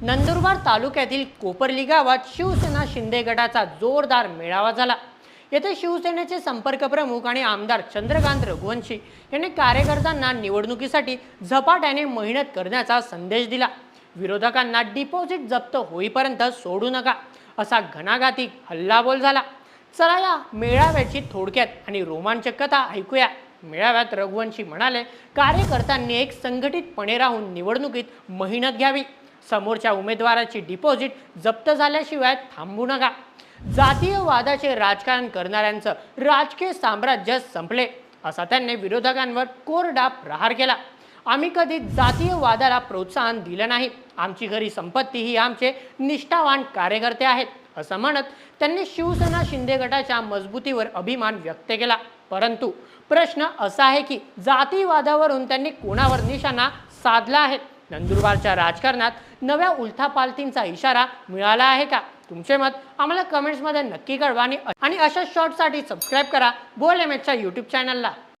नंदुरबार तालुक्यातील कोपरली गावात शिवसेना शिंदे गटाचा जोरदार मेळावा झाला. येथे शिवसेनेचे संपर्क प्रमुख आणि आमदार चंद्रकांत रघुवंशी यांनी कार्यकर्त्यांना निवडणुकीसाठी झपाट्याने मेहनत करण्याचा संदेश दिला. विरोधकांना डिपॉझिट जप्त होईपर्यंत सोडू नका असा घणाघाती हल्लाबोल झाला. चला या मेळाव्याची थोडक्यात आणि रोमांचक कथा ऐकूया. मेळाव्यात रघुवंशी म्हणाले कार्यकर्त्यांनी एक संघटितपणे राहून निवडणुकीत मेहनत घ्यावी. समोरच्या उमेदवाराची डिपॉझिट जप्त झाल्याशिवाय थांबू नका. जातीय वादाचे राजकारण करणाऱ्यांचं राजकीय साम्राज्य संपले असा त्यांनी विरोधकांवर कोरडा प्रहार केला. आम्ही कधी जातीय वादाला प्रोत्साहन दिलं नाही. आमची घरी संपत्ती ही आमचे निष्ठावान कार्यकर्ते आहेत असं म्हणत त्यांनी शिवसेना शिंदे गटाच्या मजबूतीवर अभिमान व्यक्त केला. परंतु प्रश्न असा आहे की जातीवादावरून त्यांनी कोणावर निशाणा साधला आहे? नंदुरबारच्या राजकारणात नव्या उलथापालथींचा इशारा मिळाला आहे का? तुमचे मत आम्हाला कमेंट्समध्ये नक्की कळवा आणि अशा शॉर्टसाठी सबस्क्राईब करा. बोल एम एचच्या यूट्यूब चॅनलला